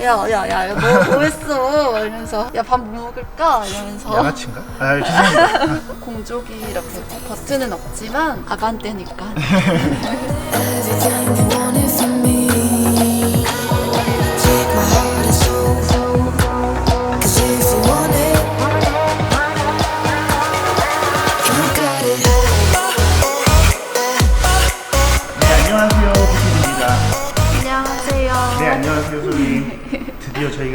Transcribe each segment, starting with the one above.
야야야 너 뭐했어? 이러면서 야밥뭐 먹을까? 이러면서. 양아치인가? 아 죄송합니다. 공족이 이렇게 버튼은 없지만 아반떼니까. you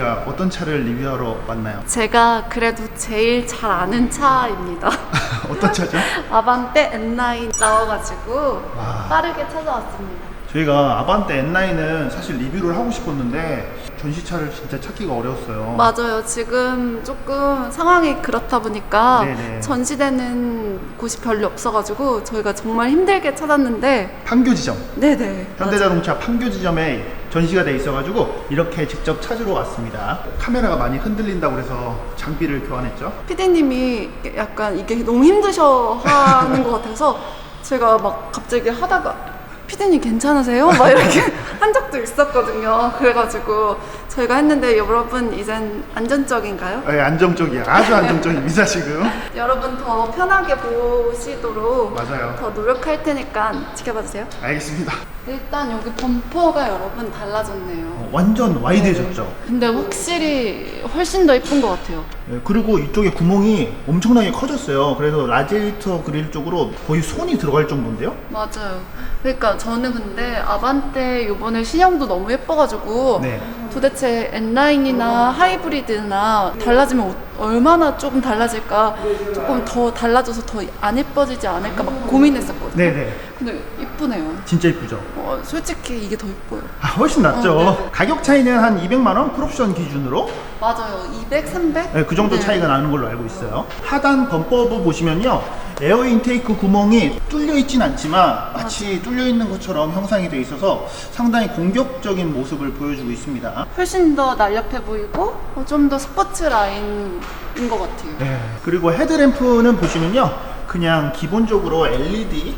저희가 어떤 차를 리뷰하러 왔나요? 제가 그래도 제일 잘 아는 차입니다 어떤 차죠? 아반떼 N9 나와가지고 와. 빠르게 찾아왔습니다 저희가 아반떼 N9은 사실 리뷰를 하고 싶었는데 전시차를 진짜 찾기가 어려웠어요. 맞아요. 지금 조금 상황이 그렇다 보니까 네네. 전시되는 곳이 별로 없어가지고 저희가 정말 힘들게 찾았는데 판교지점 네네. 현대자동차 판교지점에 전시가 돼 있어가지고 이렇게 직접 찾으러 왔습니다. 카메라가 많이 흔들린다고 해서 장비를 교환했죠. PD님이 약간 이게 너무 힘드셔 하는 것 같아서 제가 막 갑자기 하다가 PD님 괜찮으세요? 막 이렇게 한 적도 있었거든요. 그래가지고 저희가 했는데 여러분 이젠 안전적인가요? 네, 안정적이야. 아주 안정적입니다 지금. 여러분 더 편하게 보시도록 맞아요. 더 노력할 테니까 지켜봐 주세요. 알겠습니다. 일단 여기 범퍼가 여러분 달라졌네요. 어, 완전 와이드해졌죠. 근데 확실히 훨씬 더 이쁜 것 같아요. 네, 그리고 이쪽에 구멍이 엄청나게 커졌어요. 그래서 라디에이터 그릴 쪽으로 거의 손이 들어갈 정도인데요. 맞아요. 그러니까 저는 근데 아반떼 요번에 신형도 너무 예뻐가지고 네. 도대체 N9이나 하이브리드나 달라지면 어- 얼마나 조금 달라질까 조금 더 달라져서 더 안 예뻐지지 않을까 막 고민했었거든요. 네네. 근데 이쁘네요. 진짜 이쁘죠. 어, 솔직히 이게 더 이뻐요. 아, 훨씬 낫죠. 어, 네. 가격 차이는 한 200만 원 풀옵션 기준으로 맞아요. 200, 300? 네, 그 정도 네. 차이가 나는 걸로 알고 있어요. 하단 범퍼부 보시면요. 에어 인테이크 구멍이 뚫려 있진 않지만 마치 뚫려 있는 것처럼 형상이 돼 있어서 상당히 공격적인 모습을 보여주고 있습니다. 훨씬 더 날렵해 보이고 어, 좀더 스포츠 라인인 것 같아요. 네. 그리고 헤드램프는 보시면요. 그냥 기본적으로 LED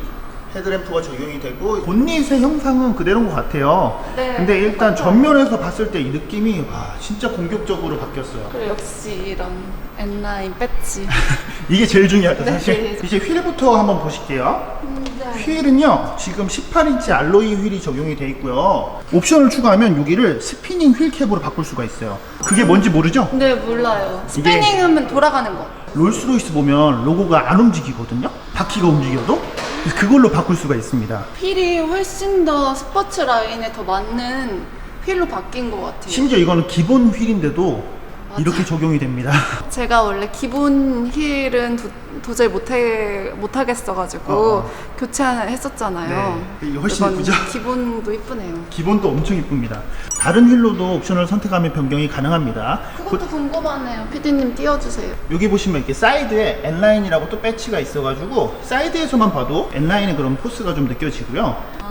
헤드램프가 적용이 되고 본닛의 형상은 그대로인 것 같아요. 네, 근데 일단 똑같아요. 전면에서 봤을 때 이 느낌이 와, 진짜 공격적으로 바뀌었어요. 그리고 역시 이런 N9 배지. 이게 제일 중요하죠, 네. 사실. 이제 휠부터 한번 보실게요. 휠은요, 지금 18인치 알로이 휠이 적용이 돼 있고요. 옵션을 추가하면 여기를 스피닝 휠 캡으로 바꿀 수가 있어요. 그게 뭔지 모르죠? 네 몰라요. 이게- 스피닝 하면 돌아가는 거. 롤스로이스 보면 로고가 안 움직이거든요? 바퀴가 움직여도? 그래서 그걸로 바꿀 수가 있습니다. 휠이 훨씬 더 스포츠 라인에 더 맞는 휠로 바뀐 것 같아요. 심지어 이거는 기본 휠인데도 이렇게 적용이 됩니다. 제가 원래 기본 힐은 도, 저히 못해 못하겠어가지고 어, 어. 교체를 했었잖아요. 네, 훨씬 이쁘죠? 기본도 이쁘네요. 기본도 엄청 이쁩니다. 다른 휠로도 옵션을 선택하면 변경이 가능합니다. 그것도 궁금하네요. 피디님 띄워주세요. 여기 보시면 이렇게 사이드에 N9이라고 또 배치가 있어가지고 사이드에서만 봐도 N9의 그런 포스가 좀 느껴지고요.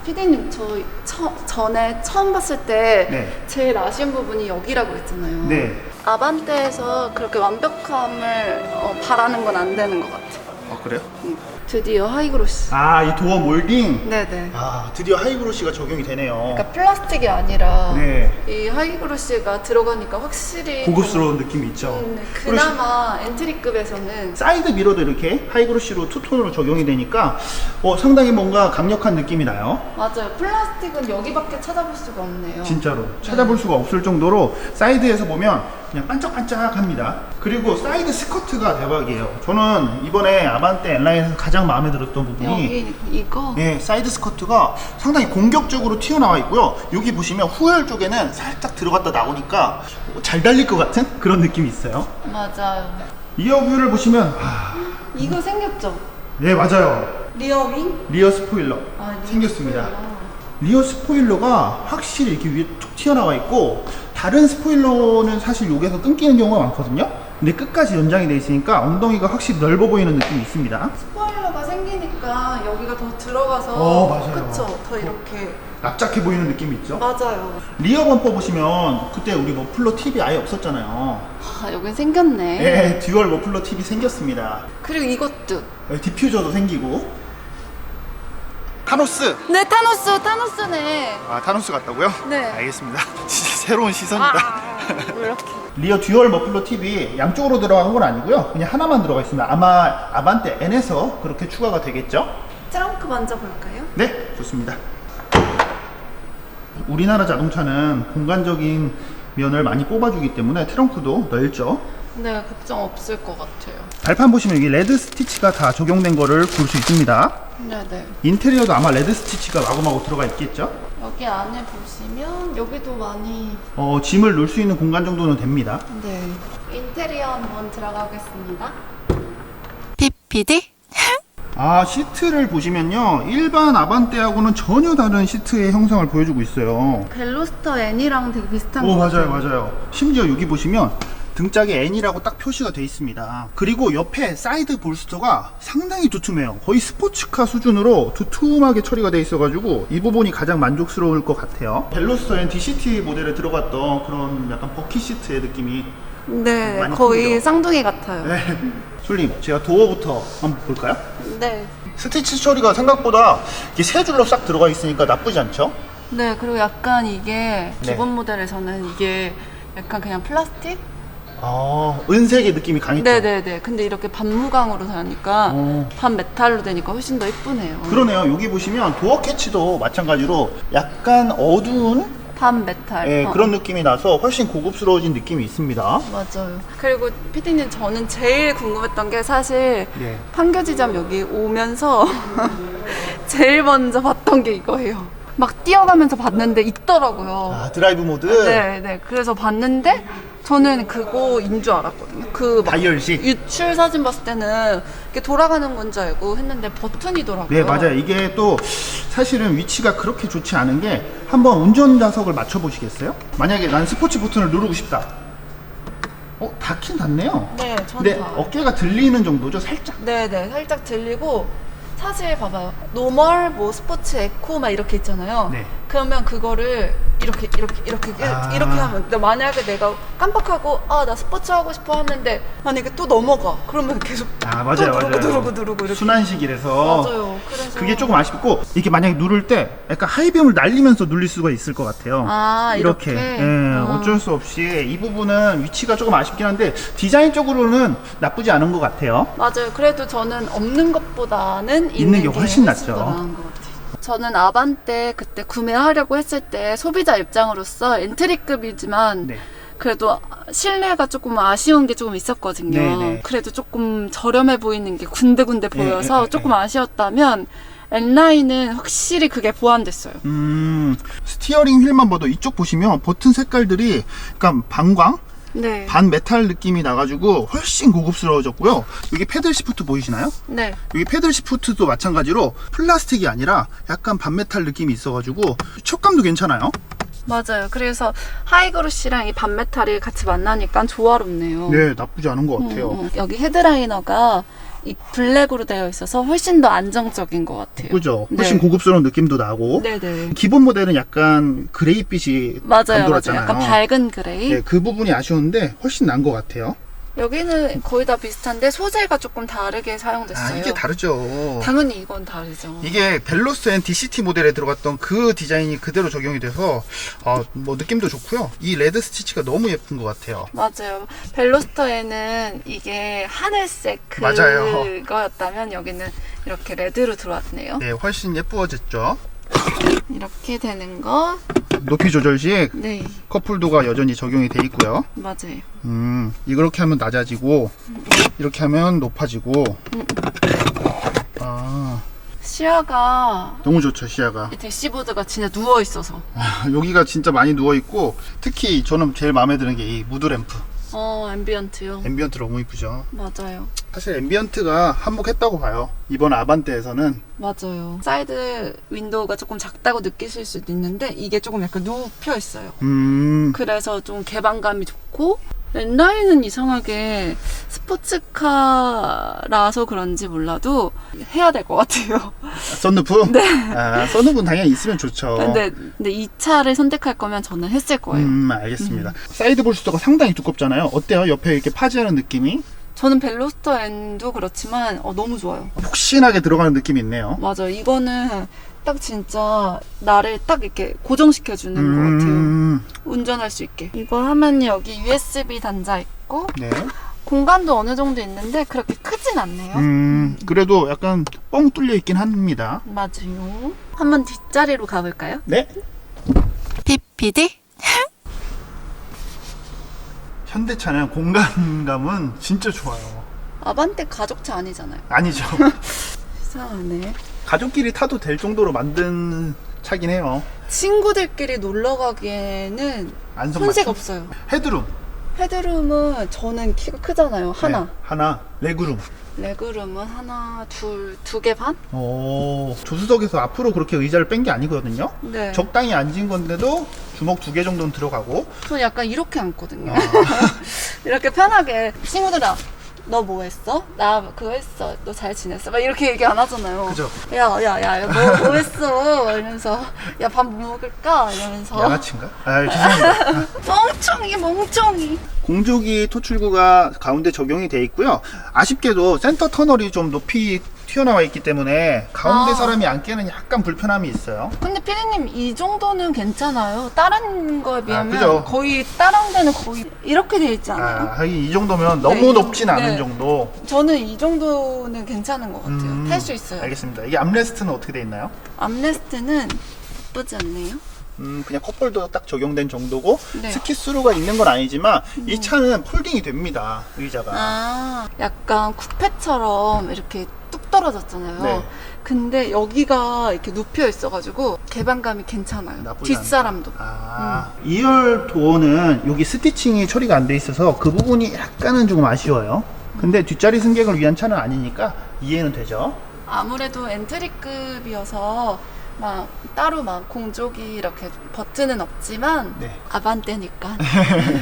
아, 피디님 저 처, 전에 처음 봤을 때 네. 제일 아쉬운 부분이 여기라고 했잖아요. 네. 아반떼에서 그렇게 완벽함을 어, 바라는 건 안 되는 것 같아요. 아 그래요? 음, 드디어 하이그로시. 아 이 도어 몰딩. 네네. 아 드디어 하이그로시가 적용이 되네요. 그러니까 플라스틱이 아니라 네. 이 하이그로시가 들어가니까 확실히 고급스러운 느낌이 있죠. 좀, 네, 그리고 그나마 엔트리급에서는 사이드 미러도 이렇게 하이그로시로 투톤으로 적용이 되니까 어, 상당히 뭔가 강력한 느낌이 나요. 맞아요. 플라스틱은 여기밖에 찾아볼 수가 없네요. 진짜로 찾아볼 수가 없을 정도로 사이드에서 보면 그냥 반짝반짝합니다. 그리고 사이드 스커트가 대박이에요. 저는 이번에 아반떼 N라인에서 가장 마음에 들었던 부분이 여기 이거 예, 사이드 스커트가 상당히 공격적으로 튀어나와 있고요. 여기 보시면 후열 쪽에는 살짝 들어갔다 나오니까 잘 달릴 것 같은 그런 느낌이 있어요. 맞아요. 리어 뷰를 보시면 아, 이거 생겼죠? 네 맞아요. 리어 윙? 리어 스포일러 아, 리어 생겼습니다. 스포일러. 리어 스포일러가 확실히 이렇게 위에 툭 튀어나와 있고 다른 스포일러는 사실 여기서 끊기는 경우가 많거든요. 근데 끝까지 연장이 돼 있으니까 엉덩이가 확실히 넓어 보이는 느낌이 있습니다. 스포일러가 생기니까 여기가 더 들어가서 어, 맞아요. 그쵸? 더 이렇게 납작해 보이는 느낌이 있죠. 맞아요. 리어 범퍼 보시면 그때 우리 머플러 팁이 아예 없었잖아요. 아, 여긴 생겼네. 예, 듀얼 머플러 팁이 생겼습니다. 그리고 이것도 예, 디퓨저도 생기고 타노스. 네, 타노스, 타노스네. 아 타노스 같다고요? 네. 알겠습니다. 진짜 새로운 시선이다. 아, 이렇게. 리어 듀얼 머플러 TV 양쪽으로 들어간 건 아니고요. 그냥 하나만 들어가 있습니다. 아마 아반떼 N에서 그렇게 추가가 되겠죠? 트렁크 먼저 볼까요? 네, 좋습니다. 우리나라 자동차는 공간적인 면을 많이 뽑아주기 때문에 트렁크도 넓죠. 네, 걱정 없을 것 같아요. 발판 보시면 여기 레드 스티치가 다 적용된 거를 볼 수 있습니다. 네, 네. 인테리어도 아마 레드 스티치가 마구마구 들어가 있겠죠? 여기 안에 보시면 여기도 많이 어, 짐을 놓을 수 있는 공간 정도는 됩니다. 네. 인테리어 한번 들어가겠습니다. PPD? 아, 시트를 보시면요. 일반 아반떼하고는 전혀 다른 시트의 형상을 보여주고 있어요. 벨로스터 N이랑 되게 비슷한 오, 것 맞아요, 같아요. 맞아요. 심지어 여기 보시면 등짝에 N이라고 딱 표시가 돼 있습니다. 그리고 옆에 사이드 볼스터가 상당히 두툼해요. 거의 스포츠카 수준으로 두툼하게 처리가 돼 있어 가지고 이 부분이 가장 만족스러울 것 같아요. 벨로스터 N DCT 모델에 들어갔던 그런 약간 버킷 시트의 느낌이 네, 거의 크죠? 쌍둥이 같아요. 네. 솔님, 제가 도어부터 한번 볼까요? 네. 스티치 처리가 생각보다 이게 세 줄로 싹 들어가 있으니까 나쁘지 않죠? 네, 그리고 약간 이게 네. 기본 모델에서는 이게 약간 그냥 플라스틱? 아, 은색의 느낌이 강했죠? 네네네. 근데 이렇게 반무광으로 되니까 어. 반메탈로 되니까 훨씬 더 예쁘네요. 그러네요. 여기 보시면 도어 캐치도 마찬가지로 약간 어두운 반메탈. 예, 어. 그런 느낌이 나서 훨씬 고급스러워진 느낌이 있습니다. 맞아요. 그리고 피디님 저는 제일 궁금했던 게 사실 네. 판교 지점 여기 오면서 제일 먼저 봤던 게 이거예요. 막 뛰어가면서 봤는데 있더라고요. 아, 드라이브 모드. 네, 네. 그래서 봤는데 저는 그거인 줄 알았거든요. 그 막 다이얼식. 유출 사진 봤을 때는 이렇게 돌아가는 건 줄 알고 했는데 버튼이더라고요. 네, 맞아요. 이게 또 사실은 위치가 그렇게 좋지 않은 게 한번 운전 좌석을 맞춰 보시겠어요? 만약에 난 스포츠 버튼을 누르고 싶다. 어, 닿긴 닿네요. 네, 저는 근데 다. 어깨가 들리는 정도죠, 살짝. 네, 네. 살짝 들리고 사실 봐봐요. 노멀, 뭐 스포츠, 에코 막 이렇게 있잖아요. 네. 그러면 그거를 이렇게 이렇게 이렇게 아. 이렇게 하면 근데 만약에 내가 깜빡하고 아 나 스포츠 하고 싶어 하는데 만약에 또 넘어가 그러면 계속 아, 또 맞아요, 누르고 맞아요. 누르고 누르고 이렇게 순환식이라서. 맞아요. 그래서 그게 조금 아쉽고 이게 만약에 누를 때 약간 하이빔을 날리면서 눌릴 수가 있을 것 같아요. 아, 이렇게? 예, 아. 어쩔 수 없이 이 부분은 위치가 조금 아쉽긴 한데 디자인적으로는 나쁘지 않은 것 같아요. 맞아요. 그래도 저는 없는 것보다는 있는 게 훨씬 낫죠. 더 나은 것 같아요. 저는 아반떼 그때 구매하려고 했을 때 소비자 입장으로서 엔트리급이지만 네. 그래도 실내가 조금 아쉬운 게 조금 있었거든요. 네네. 그래도 조금 저렴해 보이는 게 군데군데 네, 보여서 네, 네, 조금 아쉬웠다면 N라인은 확실히 그게 보완됐어요. 음, 스티어링 휠만 봐도 이쪽 보시면 버튼 색깔들이 약간 반광, 네. 반 메탈 느낌이 나가지고 훨씬 고급스러워졌고요. 여기 패들 시프트 보이시나요? 네. 여기 패들 시프트도 마찬가지로 플라스틱이 아니라 약간 반 메탈 느낌이 있어가지고 촉감도 괜찮아요. 맞아요. 그래서 하이그로시랑 이 반메탈이 같이 만나니까 조화롭네요. 네, 나쁘지 않은 것 같아요. 음, 음. 여기 헤드라이너가 이 블랙으로 되어 있어서 훨씬 더 안정적인 것 같아요. 그죠? 훨씬 네. 고급스러운 느낌도 나고. 네네. 기본 모델은 약간 그레이빛이 맞아요, 맞아요. 감돌았잖아요. 약간 밝은 그레이. 네, 그 부분이 아쉬운데 훨씬 난 것 같아요. 여기는 거의 다 비슷한데 소재가 조금 다르게 사용됐어요. 아, 이게 다르죠. 당연히 이건 다르죠. 이게 벨로스 앤 DCT 모델에 들어갔던 그 디자인이 그대로 적용이 돼서 어, 뭐 느낌도 좋고요. 이 레드 스티치가 너무 예쁜 것 같아요. 맞아요. 벨로스터에는 이게 하늘색 맞아요. 그거였다면 여기는 이렇게 레드로 들어왔네요. 네, 훨씬 예뻐졌죠. 이렇게 되는 거. 높이 조절 식 네, 커플도가 여전히 적용이 돼 있고요. 맞아요. 음, 이렇게 하면 낮아지고 이렇게 하면 높아지고. 아, 시야가 너무 좋죠 시야가. 이 대시보드가 진짜 누워 있어서. 아, 여기가 진짜 많이 누워 있고 특히 저는 제일 마음에 드는 게 이 무드 램프. 어, 앰비언트요. 앰비언트 너무 이쁘죠. 맞아요. 사실 앰비언트가 한몫했다고 봐요. 이번 아반떼에서는 맞아요. 사이드 윈도우가 조금 작다고 느끼실 수도 있는데 이게 조금 약간 눕혀 있어요. 음, 그래서 좀 개방감이 좋고 렌라인은 이상하게 스포츠카라서 그런지 몰라도 해야 될 것 같아요. 썬루프. 네. 아, 썬루프는 당연히 있으면 좋죠. 근데 근데 이 차를 선택할 거면 저는 했을 거예요. 음, 알겠습니다. 사이드 볼스터가 상당히 두껍잖아요. 어때요? 옆에 이렇게 파지하는 느낌이 저는 벨로스터 N도 그렇지만 어, 너무 좋아요. 폭신하게 들어가는 느낌이 있네요. 맞아요. 이거는 딱 진짜 나를 딱 이렇게 고정시켜 주는 것 같아요. 음, 운전할 수 있게. 이거 하면 여기 USB 단자 있고 네. 공간도 어느 정도 있는데 그렇게 크진 않네요. 음, 그래도 약간 뻥 뚫려 있긴 합니다. 맞아요. 한번 뒷자리로 가볼까요? 네. PPD? 현대차는 공간감은 진짜 좋아요. 아반떼 가족차 아니잖아요. 아니죠. 이상하네. 가족끼리 타도 될 정도로 만든 차긴 해요. 친구들끼리 놀러 가기에는 안성 손색? 없어요. 헤드룸 헤드룸은 저는 키가 크잖아요. 하나. 네, 하나. 레그룸. 레그룸은 하나, 둘, 두 개 반? 오. 조수석에서 앞으로 그렇게 의자를 뺀 게 아니거든요. 네. 적당히 앉은 건데도 주먹 두 개 정도는 들어가고. 저 약간 이렇게 앉거든요. 아. 이렇게 편하게 친구들아 너 뭐 했어? 나 그거 했어. 너 잘 지냈어? 막 이렇게 얘기 안 하잖아요. 그죠? 야, 야, 야, 너뭐 했어? 이러면서 야, 밥 뭐 먹을까? 이러면서 양아치인가? 아, 죄송합니다. 멍청이, 멍청이. 공조기 토출구가 가운데 적용이 돼 있고요. 아쉽게도 센터 터널이 좀 높이 튀어나와 있기 때문에 가운데 아. 사람이 앉기에는 약간 불편함이 있어요. 근데 피디님 이 정도는 괜찮아요. 다른 거에 비하면 그죠. 거의 다른 데는 거의 이렇게 돼 있지 않아요? 아, 하긴 이 정도면 너무 네, 높진 네. 않은 정도. 저는 이 정도는 괜찮은 것 같아요. 음, 탈 수 있어요. 알겠습니다. 이게 암레스트는 어떻게 돼 있나요? 암레스트는 예쁘지 않네요. 음, 그냥 컵홀더 딱 적용된 정도고 네. 스키스루가 있는 건 아니지만 이 차는 폴딩이 됩니다. 의자가. 아, 약간 쿠페처럼 이렇게 뚝 떨어졌잖아요. 네. 근데 여기가 이렇게 눕혀 있어가지고 개방감이 괜찮아요. 나쁘지 뒷사람도. 아, 2열 도어는 여기 스티칭이 처리가 안 돼 있어서 그 부분이 약간은 조금 아쉬워요. 근데 뒷자리 승객을 위한 차는 아니니까 이해는 되죠. 아무래도 엔트리급이어서 막 따로 막 공조기 이렇게 버튼은 없지만 네. 아반떼니까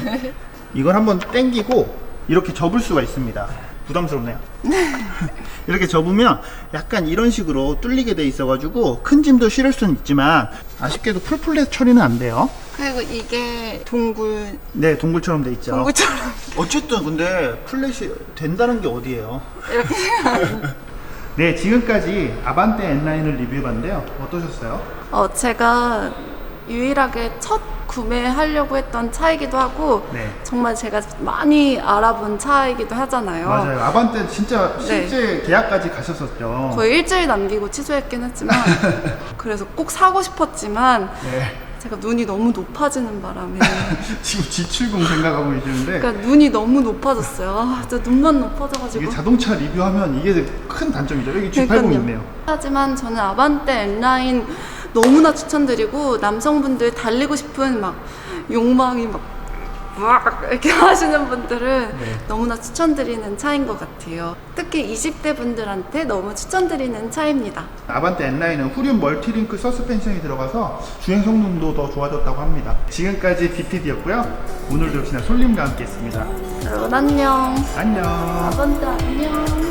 이걸 한번 당기고 이렇게 접을 수가 있습니다. 부담스럽네요. 이렇게 접으면 약간 이런 식으로 뚫리게 돼 있어 가지고 큰 짐도 실을 수는 있지만 아쉽게도 풀플랫 처리는 안 돼요. 그리고 이게 동굴 네, 동굴처럼 돼 있죠. 동굴처럼 어쨌든 근데 플랫이 된다는 게 어디예요? 이렇게 네, 지금까지 아반떼 N9을 리뷰해 봤는데요. 어떠셨어요? 어 제가 유일하게 첫 구매하려고 했던 차이기도 하고 네. 정말 제가 많이 알아본 차이기도 하잖아요. 맞아요. 아반떼 진짜 네. 실제 계약까지 가셨었죠. 거의 일주일 남기고 취소했긴 했지만 그래서 꼭 사고 싶었지만 네. 제가 눈이 너무 높아지는 바람에 지금 지출금 생각하고 계시는데 그러니까 눈이 너무 높아졌어요. 아, 진짜 눈만 높아져가지고. 자동차 리뷰하면 이게 큰 단점이죠. 여기 G80 그러니까요. 있네요. 하지만 저는 아반떼 N9 너무나 추천드리고 남성분들 달리고 싶은 막 욕망이 막, 막 이렇게 하시는 분들은 네. 너무나 추천드리는 차인 것 같아요. 특히 20대 분들한테 너무 추천드리는 차입니다. 아반떼 N9은 후륜 멀티링크 서스펜션이 들어가서 주행 성능도 더 좋아졌다고 합니다. 지금까지 BPD였고요. 오늘도 역시나 솔림과 함께 했습니다. 여러분 안녕. 안녕. 아반떼 안녕.